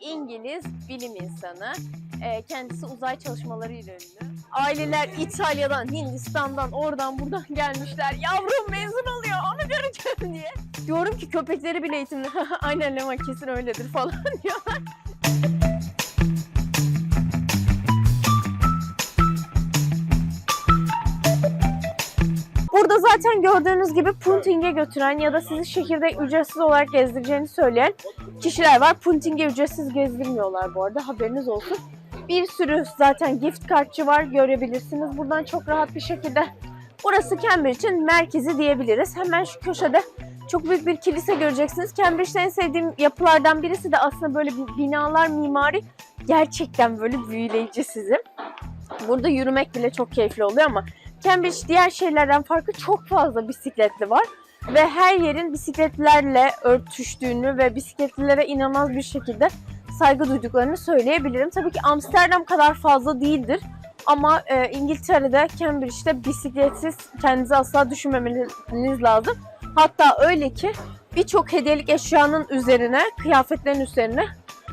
İngiliz bilim insanı. Ee, kendisi uzay çalışmalarıyla ünlü. Aileler İtalya'dan, Hindistan'dan, oradan buradan gelmişler. Yavrum mezun oluyor, onu göreceğim diye. Diyorum ki köpekleri bile eğitimli. Aynen Leman kesin öyledir falan diyorlar. Burada zaten gördüğünüz gibi punting'e götüren ya da sizi şehirde ücretsiz olarak gezdireceğini söyleyen kişiler var. Punting'e ücretsiz gezdirmiyorlar bu arada haberiniz olsun. Bir sürü zaten gift kartçı var görebilirsiniz. Buradan çok rahat bir şekilde burası Cambridge'in merkezi diyebiliriz. Hemen şu köşede çok büyük bir kilise göreceksiniz. Cambridge'de en sevdiğim yapılardan birisi de aslında böyle bir binalar mimari gerçekten böyle büyüleyici sizi. Burada yürümek bile çok keyifli oluyor ama Cambridge diğer şehirlerden farkı çok fazla bisikletli var. Ve her yerin bisikletlerle örtüştüğünü ve bisikletlilere inanılmaz bir şekilde saygı duyduklarını söyleyebilirim. Tabii ki Amsterdam kadar fazla değildir. Ama e, İngiltere'de, Cambridge'de bisikletsiz kendinizi asla düşünmemeniz lazım. Hatta öyle ki birçok hediyelik eşyanın üzerine, kıyafetlerin üzerine